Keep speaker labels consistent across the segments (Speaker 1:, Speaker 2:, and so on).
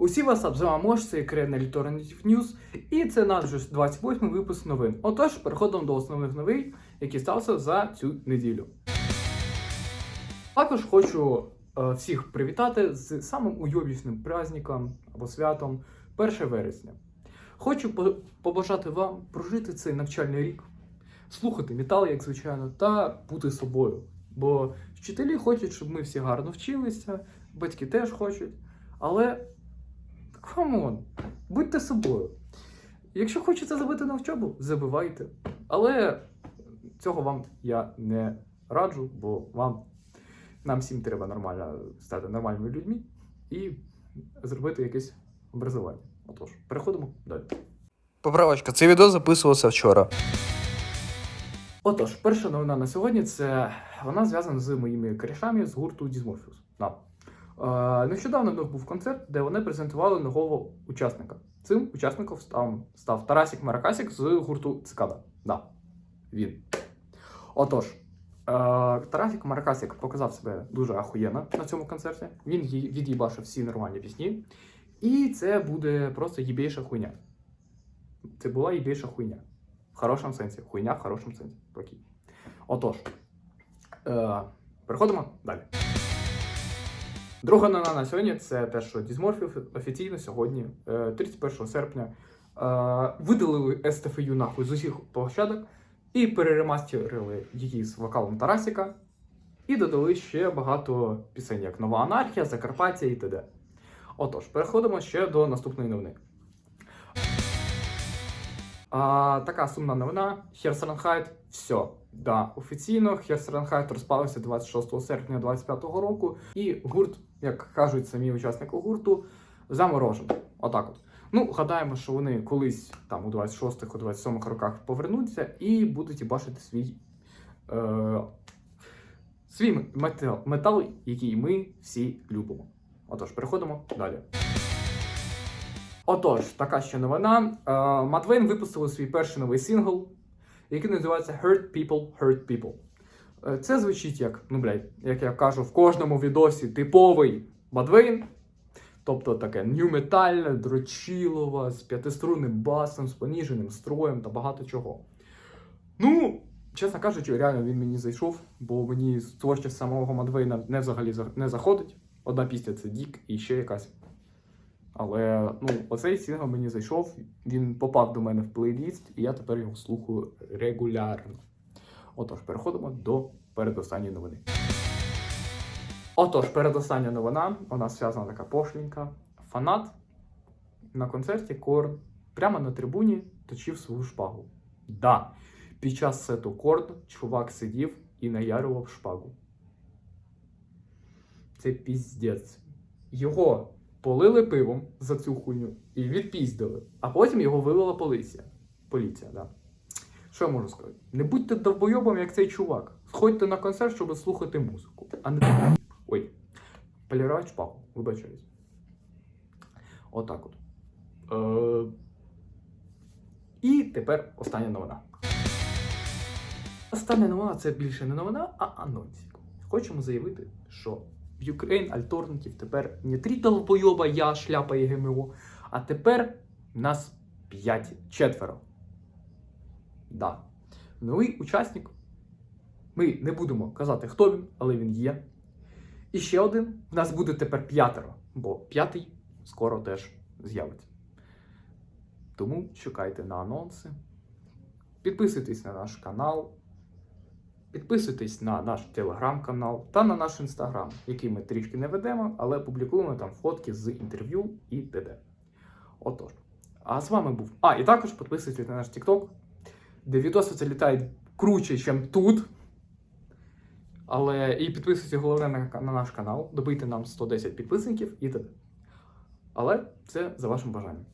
Speaker 1: Усі вас з Мош, це Ukraine Alternative News, і це наш вже 28 випуск новин. Отож, переходимо до основних новин, які сталися за цю неділю. Також хочу е, всіх привітати з самим уйобічним праздником або святом 1 вересня. Хочу по- побажати вам прожити цей навчальний рік, слухати метал, як звичайно, та бути собою. Бо вчителі хочуть, щоб ми всі гарно вчилися, батьки теж хочуть. Але камон, будьте собою. Якщо хочете забити на вчобу, забивайте. Але цього вам я не раджу, бо вам нам всім треба нормально стати нормальними людьми і зробити якесь образування. Отож, переходимо далі.
Speaker 2: Поправочка, це відео записувалося вчора.
Speaker 1: Отож, перша новина на сьогодні це вона зв'язана з моїми корішами з гурту Dysmorphos. Да. Нещодавно в них був концерт, де вони презентували нового учасника. Цим учасником став, став Тарасік Маракасік з гурту Цикада. Да, він. Отож, е, Тарасік Маракасік показав себе дуже ахуєнно на цьому концерті. Він від'їбашив всі нормальні пісні. І це буде просто їбейша хуйня. Це була їбейша хуйня. В хорошому сенсі. Хуйня в хорошому сенсі. Окей. Отож. Е, переходимо далі. Друга новина на сьогодні це те, що Дізморфів офіційно сьогодні, е, 31 серпня, е, видалили СТФЮ нахуй з усіх площадок і переремастерили її з вокалом Тарасіка. І додали ще багато пісень, як Нова Анархія, Закарпаття і т.д. Отож, переходимо ще до наступної новини. А, така сумна новина. Херсонхайт, все. Да, офіційно Херсонхайт розпався 26 серпня 25-го року, і гурт, як кажуть самі учасники гурту, заморожений. Отак от. Ну, гадаємо, що вони колись там у 26-х, у 27-х роках повернуться і будуть бачити свій, е, свій метал, метал, який ми всі любимо. Отож, переходимо далі. Отож, така ще новина. Е, Матвейн випустили свій перший новий сингл, який називається Hurt People, Hurt People. Е, Це звучить як, ну блядь, як я кажу в кожному відосі, типовий Матвейн. Тобто таке нью-метальне, дрочілова, з п'ятиструнним басом, з поніженим строєм та багато чого. Ну, чесно кажучи, реально він мені зайшов, бо мені творчість самого Мадвейна не взагалі не заходить. Одна пісня це Дік і ще якась. Але ну, оцей сингл мені зайшов, він попав до мене в плейліст, і я тепер його слухаю регулярно. Отож, переходимо до передостанньої новини. Отож, передостання новина, вона зв'язана така пошленька. Фанат на концерті Корн прямо на трибуні точив свою шпагу. Да, під час сету Корн чувак сидів і наярював шпагу. Це піздець. Його полили пивом за цю хуйню і відпіздили, а потім його вивела поліція. Поліція, да. Що я можу сказати? Не будьте довбойобом, як цей чувак. Сходьте на концерт, щоб слухати музику, а не Ой, полірувати шпагу, вибачаюсь. Отак от. Е... І тепер остання новина. Остання новина це більше не новина, а анонсик. Хочемо заявити, що в Ukraine Alternative тепер не три долбойоба я, шляпа і ГМО, а тепер нас п'ять, четверо. Да. Новий учасник. Ми не будемо казати, хто він, але він є. І ще один. В нас буде тепер п'ятеро, бо п'ятий скоро теж з'явиться. Тому чекайте на анонси. Підписуйтесь на наш канал. Підписуйтесь на наш телеграм-канал та на наш інстаграм, який ми трішки не ведемо, але публікуємо там фотки з інтерв'ю і т.д. Отож. А з вами був. А, і також підписуйтесь на наш TikTok, де відоси залітають круче, ніж тут. Але і підписуйтесь головне на, на наш канал, добийте нам 110 підписників і т.д. Але це за вашим бажанням.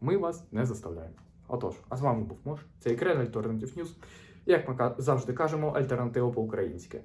Speaker 1: Ми вас не заставляємо. Отож, а з вами був Мош, це Ukraine Альтернатив Ньюс. Як ми завжди кажемо, альтернатива по-українськи.